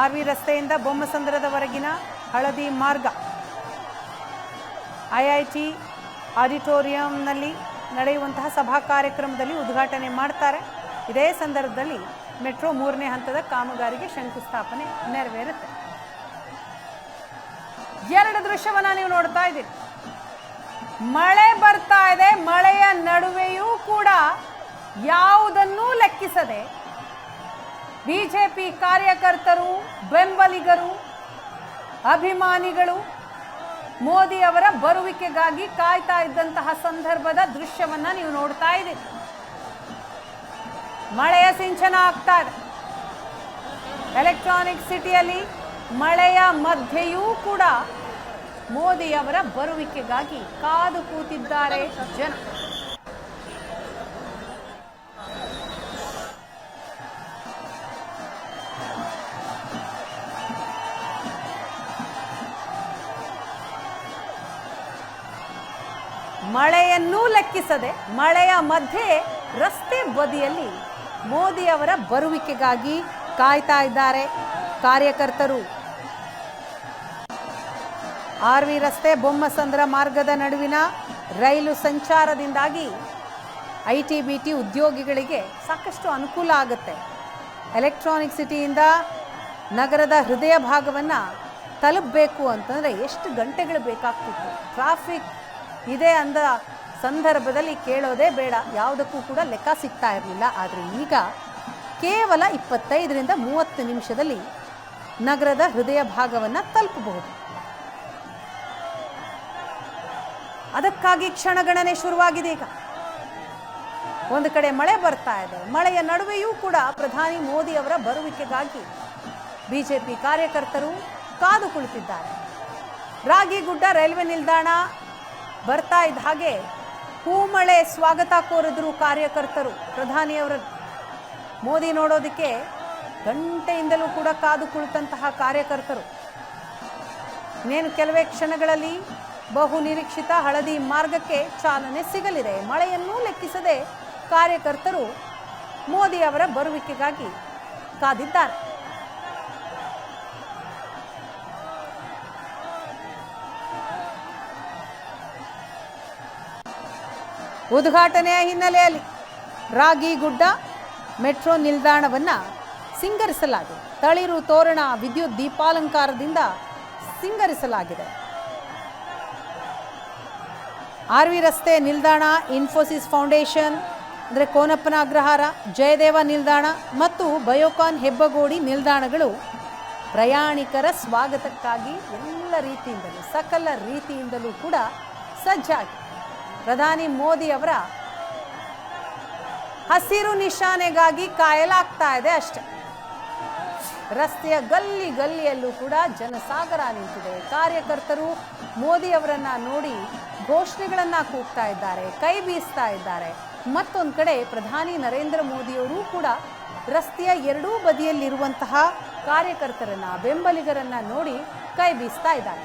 R V ರಸ್ತೆಯಿಂದ ಬೊಮ್ಮಸಂದ್ರದವರೆಗಿನ ಹಳದಿ ಮಾರ್ಗ. ಐಐಟಿ ಆಡಿಟೋರಿಯಂನಲ್ಲಿ ನಡೆಯುವಂತಹ ಸಭಾ ಕಾರ್ಯಕ್ರಮದಲ್ಲಿ ಉದ್ಘಾಟನೆ ಮಾಡ್ತಾರೆ. ಇದೇ ಸಂದರ್ಭದಲ್ಲಿ ಮೆಟ್ರೋ ಮೂರನೇ ಹಂತದ ಕಾಮಗಾರಿಗೆ ಶಂಕುಸ್ಥಾಪನೆ ನೆರವೇರುತ್ತೆ. ಎರಡು ದೃಶ್ಯವನ್ನ ನೀವು ನೋಡ್ತಾ ಇದ್ದೀರಿ. ಮಳೆ ಬರ್ತಾ ಇದೆ, ಮಳೆಯ ನಡುವೆಯೂ ಕೂಡ ಯಾವುದನ್ನೂ ಲೆಕ್ಕಿಸದೆ ಬಿಜೆಪಿ ಕಾರ್ಯಕರ್ತರು, ಬೆಂಬಲಿಗರು, ಅಭಿಮಾನಿಗಳು, ಮೋದಿ ಅವರ ಬರುವಿಕೆಗಾಗಿ ಕಾಯ್ತಾ ಇದ್ದಂತಹ ಸಂದರ್ಭದ ದೃಶ್ಯವನ್ನ ನೀವು ನೋಡ್ತಾ ಇದ್ದೀರಿ. ಮಳೆಯ ಸಿಂಚನ ಆಗ್ತಾ ಇದೆ. ಎಲೆಕ್ಟ್ರಾನಿಕ್ ಸಿಟಿಯಲ್ಲಿ ಮಳೆಯ ಮಧ್ಯೆಯೂ ಕೂಡ ಮೋದಿ ಅವರ ಬರುವಿಕೆಗಾಗಿ ಕಾದು ಕೂತಿದ್ದಾರೆ ಜನ. ಮಳೆಯನ್ನೂ ಲೆಕ್ಕಿಸದೆ ಮಳೆಯ ಮಧ್ಯೆ ರಸ್ತೆ ಬದಿಯಲ್ಲಿ ಮೋದಿಯವರ ಬರುವಿಕೆಗಾಗಿ ಕಾಯ್ತಾ ಇದ್ದಾರೆ ಕಾರ್ಯಕರ್ತರು. ಆರ್ ವಿ ರಸ್ತೆ ಬೊಮ್ಮಸಂದ್ರ ಮಾರ್ಗದ ನಡುವಿನ ರೈಲು ಸಂಚಾರದಿಂದಾಗಿ ಐ ಟಿ ಬಿ ಟಿ ಉದ್ಯೋಗಿಗಳಿಗೆ ಸಾಕಷ್ಟು ಅನುಕೂಲ ಆಗುತ್ತೆ. ಎಲೆಕ್ಟ್ರಾನಿಕ್ ಸಿಟಿಯಿಂದ ನಗರದ ಹೃದಯ ಭಾಗವನ್ನು ತಲುಪಬೇಕು ಅಂತಂದರೆ ಎಷ್ಟು ಗಂಟೆಗಳು ಬೇಕಾಗ್ತಿತ್ತು. ಟ್ರಾಫಿಕ್ ಇದೆ ಅಂದ ಸಂದರ್ಭದಲ್ಲಿ ಕೇಳೋದೇ ಬೇಡ. ಯಾವುದಕ್ಕೂ ಕೂಡ ಲೆಕ್ಕ ಸಿಗ್ತಾ ಇರಲಿಲ್ಲ. ಆದರೆ ಈಗ ಕೇವಲ ಇಪ್ಪತ್ತೈದರಿಂದ ಮೂವತ್ತು ನಿಮಿಷದಲ್ಲಿ ನಗರದ ಹೃದಯ ಭಾಗವನ್ನು ತಲುಪಬಹುದು. ಅದಕ್ಕಾಗಿ ಕ್ಷಣಗಣನೆ ಶುರುವಾಗಿದೆ ಈಗ. ಒಂದು ಕಡೆ ಮಳೆ ಬರ್ತಾ ಇದೆ. ಮಳೆಯ ನಡುವೆಯೂ ಕೂಡ ಪ್ರಧಾನಿ ಮೋದಿ ಅವರ ಬರುವಿಕೆಗಾಗಿ ಬಿಜೆಪಿ ಕಾರ್ಯಕರ್ತರು ಕಾದು ಕುಳಿತಿದ್ದಾರೆ. ರಾಗಿಗುಡ್ಡ ರೈಲ್ವೆ ನಿಲ್ದಾಣ ಬರ್ತಾ ಇದ್ದ ಹಾಗೆ ಹೂಮಳೆ ಸ್ವಾಗತ ಕೋರಿದ್ರು ಕಾರ್ಯಕರ್ತರು ಪ್ರಧಾನಿಯವರ ಮೋದಿ ನೋಡೋದಕ್ಕೆ ಗಂಟೆಯಿಂದಲೂ ಕೂಡ ಕಾದು ಕುಳಿತಂತಹ ಕಾರ್ಯಕರ್ತರು. ಇನ್ನೇನು ಕೆಲವೇ ಕ್ಷಣಗಳಲ್ಲಿ ಬಹು ನಿರೀಕ್ಷಿತ ಹಳದಿ ಮಾರ್ಗಕ್ಕೆ ಚಾಲನೆ ಸಿಗಲಿದೆ. ಮಳೆಯನ್ನೂ ಲೆಕ್ಕಿಸದೆ ಕಾರ್ಯಕರ್ತರು ಮೋದಿ ಅವರ ಬರುವಿಕೆಗಾಗಿ ಕಾದಿದ್ದಾರೆ. ಉದ್ಘಾಟನೆಯ ಹಿನ್ನೆಲೆಯಲ್ಲಿ ರಾಗಿಗುಡ್ಡ ಮೆಟ್ರೋ ನಿಲ್ದಾಣವನ್ನು ಸಿಂಗರಿಸಲಾಗಿದೆ. ತಳಿರು ತೋರಣ ವಿದ್ಯುತ್ ದೀಪಾಲಂಕಾರದಿಂದ ಸಿಂಗರಿಸಲಾಗಿದೆ. ಆರ್ ವಿ ರಸ್ತೆ ನಿಲ್ದಾಣ, ಇನ್ಫೋಸಿಸ್ ಫೌಂಡೇಶನ್, ಅಂದರೆ ಕೋನಪ್ಪನ ಅಗ್ರಹಾರ, ಜಯದೇವ ನಿಲ್ದಾಣ ಮತ್ತು ಬಯೋಕಾನ್ ಹೆಬ್ಬಗೋಡಿ ನಿಲ್ದಾಣಗಳು ಪ್ರಯಾಣಿಕರ ಸ್ವಾಗತಕ್ಕಾಗಿ ಎಲ್ಲ ರೀತಿಯಿಂದಲೂ, ಸಕಲ ರೀತಿಯಿಂದಲೂ ಕೂಡ ಸಜ್ಜಾಗಿ. ಪ್ರಧಾನಿ ಮೋದಿ ಅವರ ಹಸಿರು ನಿಶಾನೆಗಾಗಿ ಕಾಯಲಾಗ್ತಾ ಇದೆ ಅಷ್ಟೆ. ರಸ್ತೆಯ ಗಲ್ಲಿ ಗಲ್ಲಿಯಲ್ಲೂ ಕೂಡ ಜನಸಾಗರ ನಿಂತಿದೆ. ಕಾರ್ಯಕರ್ತರು ಮೋದಿ ಅವರನ್ನ ನೋಡಿ ಘೋಷಣೆಗಳನ್ನ ಕೂಗ್ತಾ ಇದ್ದಾರೆ, ಕೈ ಬೀಸ್ತಾ ಇದ್ದಾರೆ. ಮತ್ತೊಂದು ಕಡೆ ಪ್ರಧಾನಿ ನರೇಂದ್ರ ಮೋದಿಯವರು ಕೂಡ ರಸ್ತೆಯ ಎರಡೂ ಬದಿಯಲ್ಲಿರುವಂತಹ ಕಾರ್ಯಕರ್ತರನ್ನ, ಬೆಂಬಲಿಗರನ್ನ ನೋಡಿ ಕೈ ಬೀಸ್ತಾ ಇದ್ದಾರೆ.